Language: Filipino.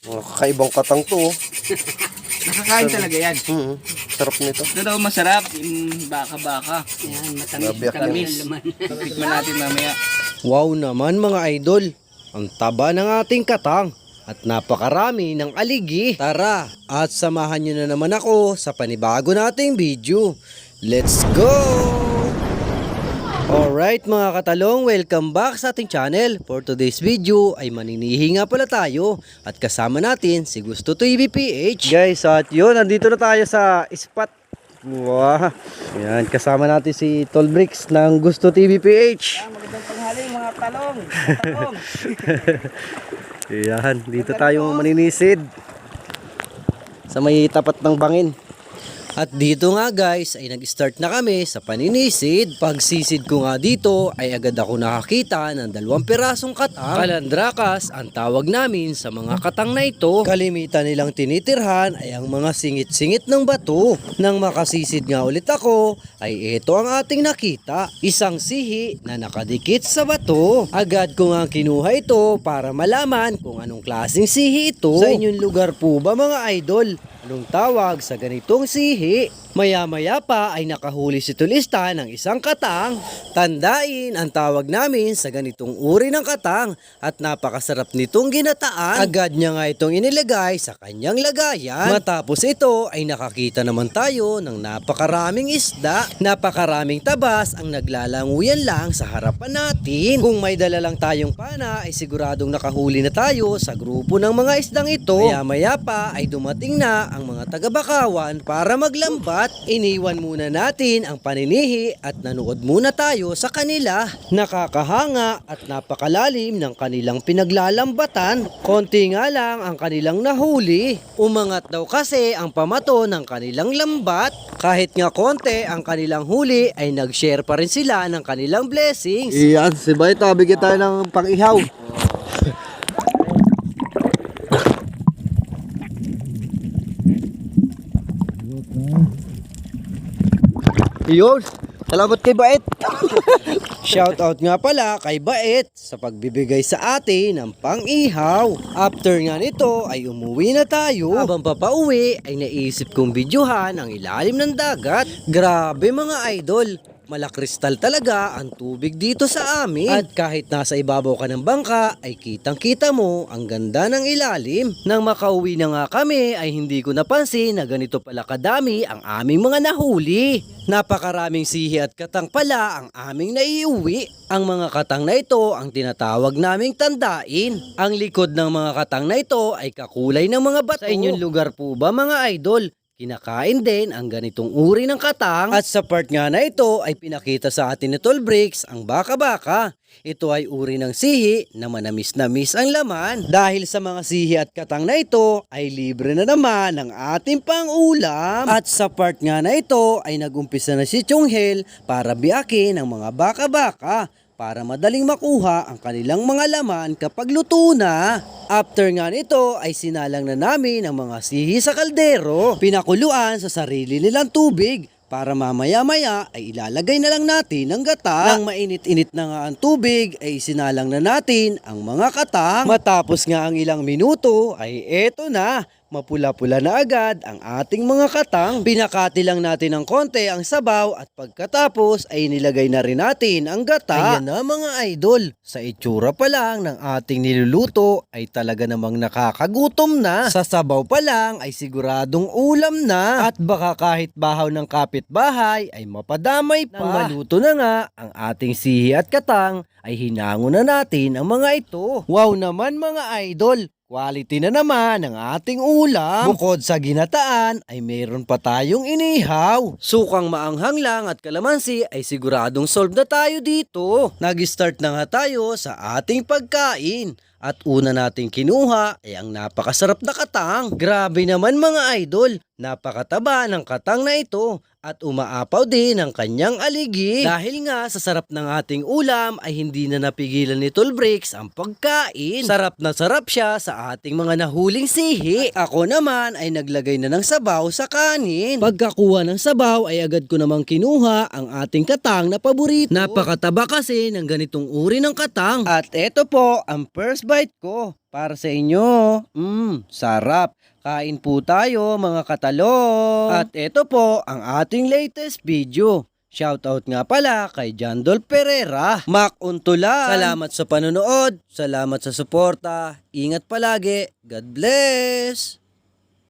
Mga kakaibang katang to. oh. Nakakain talaga yan. Hmm, sarap nito. Ito daw masarap, yung baka-baka. Yan, matamis, Grabe, matamis Tamis. ang laman. Tikman natin mamaya. Wow naman mga idol. Ang taba ng ating katang at napakarami ng aligi. Tara at samahan nyo na naman ako sa panibago nating video. Let's go! Alright mga katalong, welcome back sa ating channel. For today's video ay maninihi nga pala tayo at kasama natin si Gusto TV PH. Guys, at yun, nandito na tayo sa spot. Wow. Yan, kasama natin si Tol Bricks ng Gusto TV PH. Magandang tanghali mga talong. Talong. Yan, dito tayo maninisid sa may tapat ng bangin. At dito nga guys ay nag-start na kami sa paninisid. Pagsisid ko nga dito ay agad ako nakakita ng dalawang pirasong katang. Kalandrakas ang tawag namin sa mga katang na ito. Kalimitan nilang tinitirhan ay ang mga singit-singit ng bato. Nang makasisid nga ulit ako ay ito ang ating nakita. Isang sihi na nakadikit sa bato. Agad ko nga kinuha ito para malaman kung anong klaseng sihi ito. Sa inyong lugar po ba mga idol? Anong tawag sa ganitong sihi? Maya-maya pa ay nakahuli si Tulista ng isang katang. Tandain ang tawag namin sa ganitong uri ng katang at napakasarap nitong ginataan. Agad niya nga itong inilagay sa kanyang lagayan. Matapos ito ay nakakita naman tayo ng napakaraming isda. Napakaraming tabas ang naglalanguyan lang sa harapan natin. Kung may dala lang tayong pana ay siguradong nakahuli na tayo sa grupo ng mga isdang ito. Maya-maya pa ay dumating na ang mga taga-bakawan para maglambat. Iniwan muna natin ang paninihi at nanood muna tayo sa kanila. Nakakahanga at napakalalim ng kanilang pinaglalambatan. Konti nga lang ang kanilang nahuli. Umangat daw kasi ang pamato ng kanilang lambat. Kahit nga konti ang kanilang huli ay nag-share pa rin sila ng kanilang blessings. Iyan, si Bay, tabigyan tayo ng pang-ihaw. Iyon, salamat kay Bait. Shoutout nga pala kay Bait sa pagbibigay sa atin ng pang-ihaw. After nga nito ay umuwi na tayo. Habang papauwi ay naisip kong videohan ang ilalim ng dagat. Grabe mga idol. Malakristal talaga ang tubig dito sa amin. At kahit nasa ibabaw ka ng bangka ay kitang kita mo ang ganda ng ilalim. Nang makauwi na nga kami ay hindi ko napansin na ganito pala kadami ang aming mga nahuli. Napakaraming sihi at katang pala ang aming naiuwi. Ang mga katang na ito ang tinatawag naming tandain. Ang likod ng mga katang na ito ay kakulay ng mga bato. Sa inyong lugar po ba mga idol? Kinakain din ang ganitong uri ng katang at sa part nga na ito ay pinakita sa atin ni Tol Bricks ang baka-baka. Ito ay uri ng sihi na manamis-namis ang laman. Dahil sa mga sihi at katang na ito ay libre na naman ang ating pang-ulam. At sa part nga na ito ay nagumpisa na si Chonghel para biyakin ang mga baka-baka para madaling makuha ang kanilang mga laman kapag luto na. After nga nito ay sinalang na namin ang mga sihi sa kaldero. Pinakuluan sa sarili nilang tubig para mamaya-maya ay ilalagay na lang natin ang gata. Nang mainit-init na nga ang tubig ay sinalang na natin ang mga katang. Matapos nga ang ilang minuto ay eto na. Mapula-pula na agad ang ating mga katang. Pinakati lang natin ng konti ang sabaw at pagkatapos ay nilagay na rin natin ang gata. Ayan na mga idol, sa itsura pa lang ng ating niluluto ay talaga namang nakakagutom na. Sa sabaw pa lang ay siguradong ulam na. At baka kahit bahaw ng kapitbahay ay mapadamay pa. Nang maluto na nga ang ating sihi at katang ay hinango na natin ang mga ito. Wow naman mga idol! Quality na naman ang ating ulam. Bukod sa ginataan ay mayroon pa tayong inihaw. Sukang maanghang lang at kalamansi ay siguradong solve na tayo dito. Nag-start na nga tayo sa ating pagkain. At una nating kinuha ay ang napakasarap na katang. Grabe naman mga idol, napakataba ng katang na ito at umaapaw din ang kanyang aligi. Dahil nga sa sarap ng ating ulam ay hindi na napigilan ni Tol Bricks ang pagkain. Sarap na sarap siya sa ating mga nahuling sihi. At ako naman ay naglagay na ng sabaw sa kanin. Pagkakuha ng sabaw ay agad ko namang kinuha ang ating katang na paborito. Napakataba kasi ng ganitong uri ng katang. At eto po ang first bite ko para sa inyo. Mmm, sarap. Kain po tayo mga katalong. At ito po ang ating latest video. Shoutout nga pala kay Jandol Pereira. Mac Untulan. Salamat sa panonood. Salamat sa suporta. Ingat palagi. God bless.